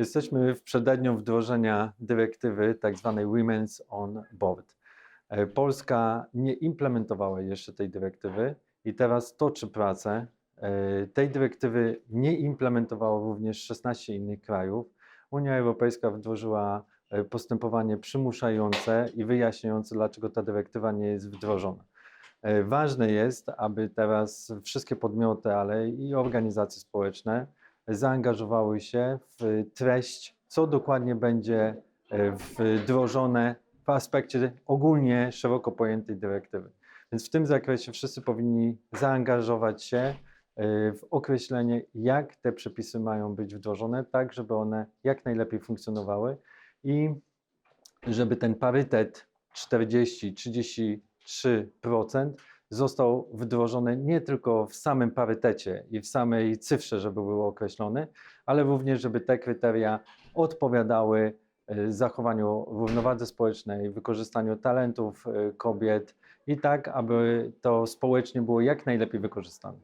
Jesteśmy w przededniu wdrożenia dyrektywy tzw. Women's on Board. E, Polska nie implementowała jeszcze tej dyrektywy i teraz toczy pracę. E, Tej dyrektywy nie implementowało również 16 innych krajów. Unia Europejska wdrożyła e, postępowanie przymuszające i wyjaśniające, dlaczego ta dyrektywa nie jest wdrożona. Ważne jest, aby teraz wszystkie podmioty, ale i organizacje społeczne zaangażowały się w treść, co dokładnie będzie e, wdrożone w aspekcie ogólnie szeroko pojętej dyrektywy. Więc w tym zakresie wszyscy powinni zaangażować się e, w określenie, jak te przepisy mają być wdrożone, tak żeby one jak najlepiej funkcjonowały i żeby ten parytet 40-33% został wdrożony nie tylko w samym parytecie i w samej cyfrze, żeby był określony, ale również, żeby te kryteria odpowiadały e, zachowaniu równowadze społecznej, wykorzystaniu talentów e, kobiet i tak, aby to społecznie było jak najlepiej wykorzystane.